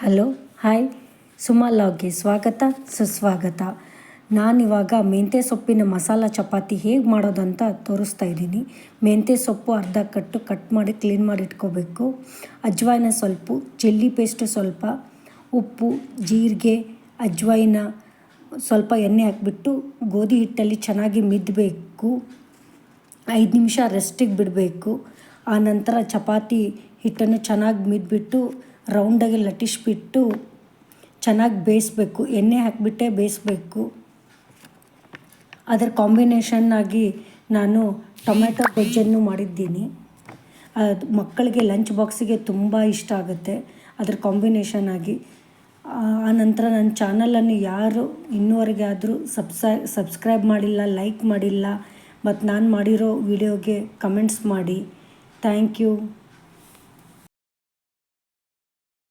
Hello, hi. Suma ಲಾಗ್ಗೆ ಸ್ವಾಗತ, ಸುಸ್ವಾಗತ. ನಾನಿವಾಗ ಮೆಂತ್ಯ ಸೊಪ್ಪಿನ ಮಸಾಲ ಚಪಾತಿ ಹೇಗೆ ಮಾಡೋದಂತ ತೋರಿಸ್ತಾ ಇದ್ದೀನಿ. ಮೆಂತ್ಯ ಸೊಪ್ಪು ಅರ್ಧ ಕಟ್ಟು ಕಟ್ ಮಾಡಿ ಕ್ಲೀನ್ ಮಾಡಿ ಇಟ್ಕೋಬೇಕು. ಅಜ್ವಾಯಿನ ಸ್ವಲ್ಪ, ಚಿಲ್ಲಿ ಪೇಸ್ಟ್ ಸ್ವಲ್ಪ, ಉಪ್ಪು, ಜೀರಿಗೆ, ಅಜ್ವಾಯಿನ ಸ್ವಲ್ಪ ಎಣ್ಣೆ ಹಾಕ್ಬಿಟ್ಟು ಗೋಧಿ ಹಿಟ್ಟಲ್ಲಿ ಚೆನ್ನಾಗಿ ಮಿದ್ದಬೇಕು ಐದು ನಿಮಿಷ ರೆಸ್ಟಿಗೆ ಬಿಡಬೇಕು. ಆ ನಂತರ ಚಪಾತಿ ಹಿಟ್ಟನ್ನು ಚೆನ್ನಾಗಿ ಮಿದ್ಬಿಟ್ಟು ರೌಂಡಾಗಿ ಲಟ್ಟಿಸ್ಬಿಟ್ಟು ಚೆನ್ನಾಗಿ ಬೇಯಿಸ್ಬೇಕು, ಎಣ್ಣೆ ಹಾಕಿಬಿಟ್ಟೆ ಬೇಯಿಸ್ಬೇಕು. ಅದರ ಕಾಂಬಿನೇಷನ್ ಆಗಿ ನಾನು ಟೊಮೆಟೊ ಗೊಜ್ಜನ್ನು ಮಾಡಿದ್ದೀನಿ. ಅದು ಮಕ್ಕಳಿಗೆ ಲಂಚ್ ಬಾಕ್ಸಿಗೆ ತುಂಬ ಇಷ್ಟ ಆಗುತ್ತೆ ಅದರ ಕಾಂಬಿನೇಷನ್ ಆಗಿ. ಆ ನಂತರ ನನ್ನ ಚಾನಲನ್ನು ಯಾರು ಇನ್ನೂವರೆಗೆ ಆದರೂ ಸಬ್ಸೈ, ಸಬ್ಸ್ಕ್ರೈಬ್ ಮಾಡಿಲ್ಲ, ಲೈಕ್ ಮಾಡಿಲ್ಲ ಮತ್ತು ನಾನು ಮಾಡಿರೋ ವಿಡಿಯೋಗೆ ಕಮೆಂಟ್ಸ್ ಮಾಡಿ. Thank you.